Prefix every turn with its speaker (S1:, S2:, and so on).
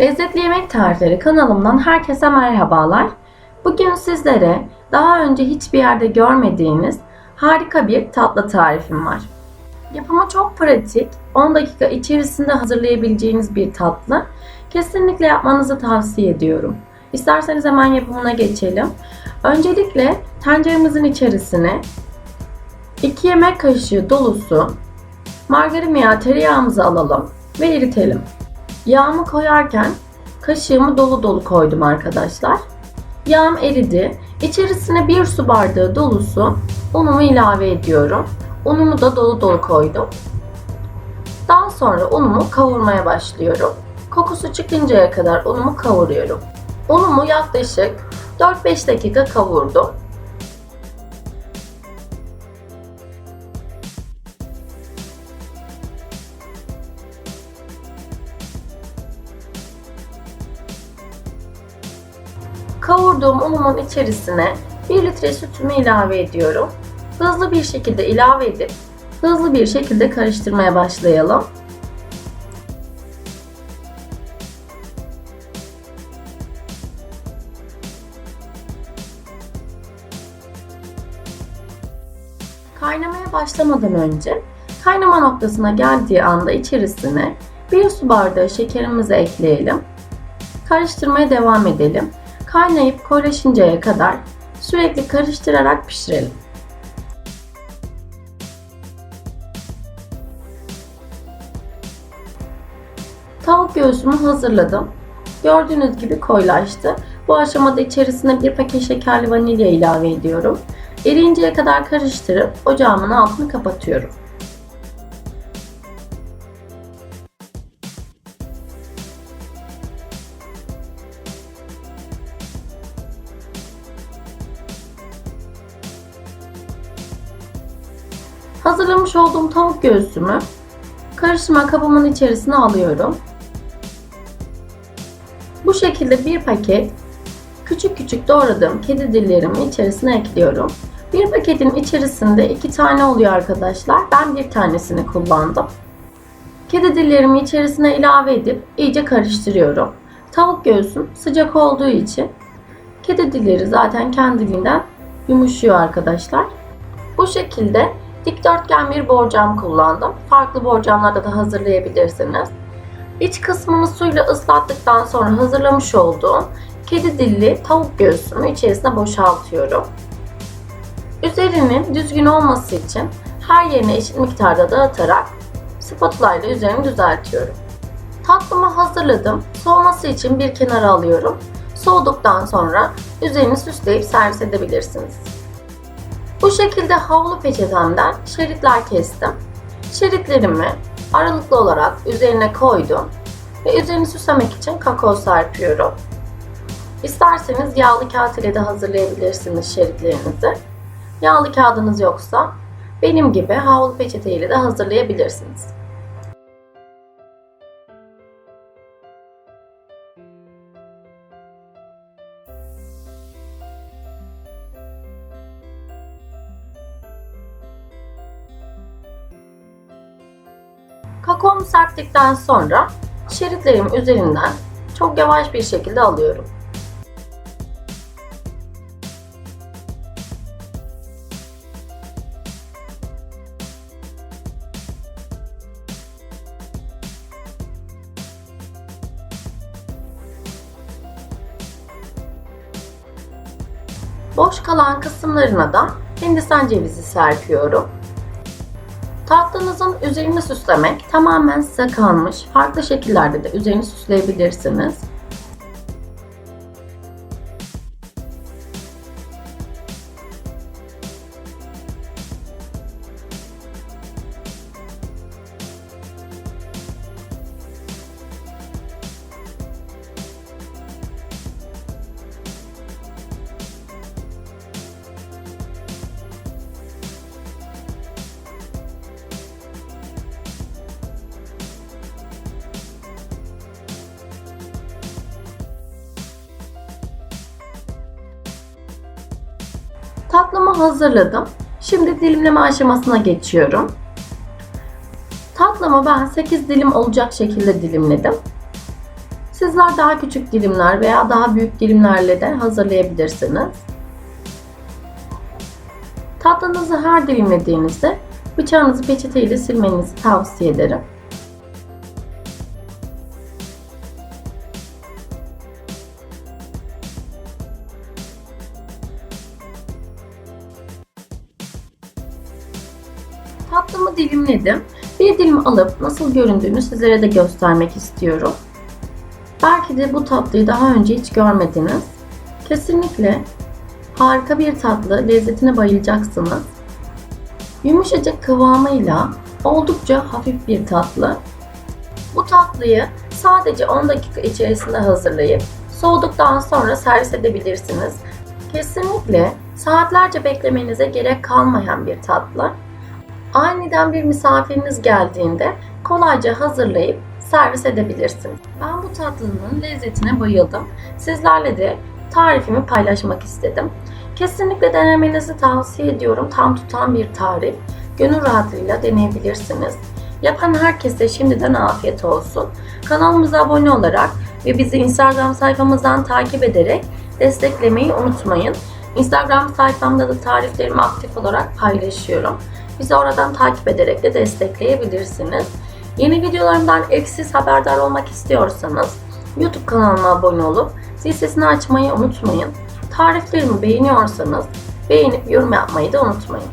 S1: Lezzetli Yemek Tarifleri kanalımdan herkese merhabalar. Bugün sizlere daha önce hiçbir yerde görmediğiniz harika bir tatlı tarifim var. Yapımı çok pratik, 10 dakika içerisinde hazırlayabileceğiniz bir tatlı. Kesinlikle yapmanızı tavsiye ediyorum. İsterseniz hemen yapımına geçelim. Öncelikle tenceremizin içerisine 2 yemek kaşığı dolusu margarin veya tereyağımızı alalım ve eritelim. Yağımı koyarken kaşığımı dolu dolu koydum arkadaşlar. Yağım eridi. İçerisine bir su bardağı dolusu unumu ilave ediyorum. Unumu da dolu dolu koydum. Daha sonra unumu kavurmaya başlıyorum. Kokusu çıkıncaya kadar unumu kavuruyorum. Unumu yaklaşık 4-5 dakika kavurdum. Kavurduğum unumun içerisine 1 litre sütümü ilave ediyorum. Hızlı bir şekilde ilave edip hızlı bir şekilde karıştırmaya başlayalım. Kaynamaya başlamadan önce kaynama noktasına geldiği anda içerisine 1 su bardağı şekerimizi ekleyelim. Karıştırmaya devam edelim. Kaynayıp koyulaşıncaya kadar sürekli karıştırarak pişirelim. Tavuk göğsümü hazırladım. Gördüğünüz gibi koyulaştı. Bu aşamada içerisine bir paket şekerli vanilya ilave ediyorum. Eriyinceye kadar karıştırıp ocağımın altını kapatıyorum. Hazırlamış olduğum tavuk göğsümü karıştırma kabımın içerisine alıyorum. Bu şekilde bir paket küçük küçük doğradığım kedi dillerimi içerisine ekliyorum. Bir paketin içerisinde iki tane oluyor arkadaşlar. Ben bir tanesini kullandım. Kedi dillerimi içerisine ilave edip iyice karıştırıyorum. Tavuk göğsüm sıcak olduğu için kedi dilleri zaten kendiliğinden yumuşuyor arkadaşlar. Bu şekilde dikdörtgen bir borcam kullandım. Farklı borcamlarda da hazırlayabilirsiniz. İç kısmını suyla ıslattıktan sonra hazırlamış olduğum kedi dilli tavuk göğsümü içerisine boşaltıyorum. Üzerinin düzgün olması için her yerine eşit miktarda dağıtarak spatula ile üzerini düzeltiyorum. Tatlımı hazırladım. Soğuması için bir kenara alıyorum. Soğuduktan sonra üzerini süsleyip servis edebilirsiniz. Bu şekilde havlu peçetemden şeritler kestim. Şeritlerimi aralıklı olarak üzerine koydum ve üzerini süslemek için kakao serpiyorum. İsterseniz yağlı kağıt ile de hazırlayabilirsiniz şeritlerinizi. Yağlı kağıdınız yoksa benim gibi havlu peçete ile de hazırlayabilirsiniz. Kakaomu serptikten sonra şeritlerim üzerinden çok yavaş bir şekilde alıyorum. Boş kalan kısımlarına da hindistan cevizi serpiyorum. Tatlınızın üzerini süslemek tamamen size kalmış. Farklı şekillerde de üzerini süsleyebilirsiniz. Tatlımı hazırladım. Şimdi dilimleme aşamasına geçiyorum. Tatlımı ben 8 dilim olacak şekilde dilimledim. Sizler daha küçük dilimler veya daha büyük dilimlerle de hazırlayabilirsiniz. Tatlınızı her dilimlediğinizde bıçağınızı peçeteyle silmenizi tavsiye ederim. Tatlımı dilimledim. Bir dilim alıp nasıl göründüğünü sizlere de göstermek istiyorum. Belki de bu tatlıyı daha önce hiç görmediniz. Kesinlikle harika bir tatlı, lezzetine bayılacaksınız. Yumuşacık kıvamıyla oldukça hafif bir tatlı. Bu tatlıyı sadece 10 dakika içerisinde hazırlayıp soğuduktan sonra servis edebilirsiniz. Kesinlikle saatlerce beklemenize gerek kalmayan bir tatlı. Aniden bir misafiriniz geldiğinde kolayca hazırlayıp servis edebilirsiniz. Ben bu tatlının lezzetine bayıldım. Sizlerle de tarifimi paylaşmak istedim. Kesinlikle denemenizi tavsiye ediyorum. Tam tutan bir tarif. Gönül rahatlığıyla deneyebilirsiniz. Yapan herkese şimdiden afiyet olsun. Kanalımıza abone olarak ve bizi Instagram sayfamızdan takip ederek desteklemeyi unutmayın. Instagram sayfamda da tariflerimi aktif olarak paylaşıyorum. Bizi oradan takip ederek de destekleyebilirsiniz. Yeni videolarımdan eksiz haberdar olmak istiyorsanız YouTube kanalıma abone olup zil sesini açmayı unutmayın. Tariflerimi beğeniyorsanız beğenip yorum yapmayı da unutmayın.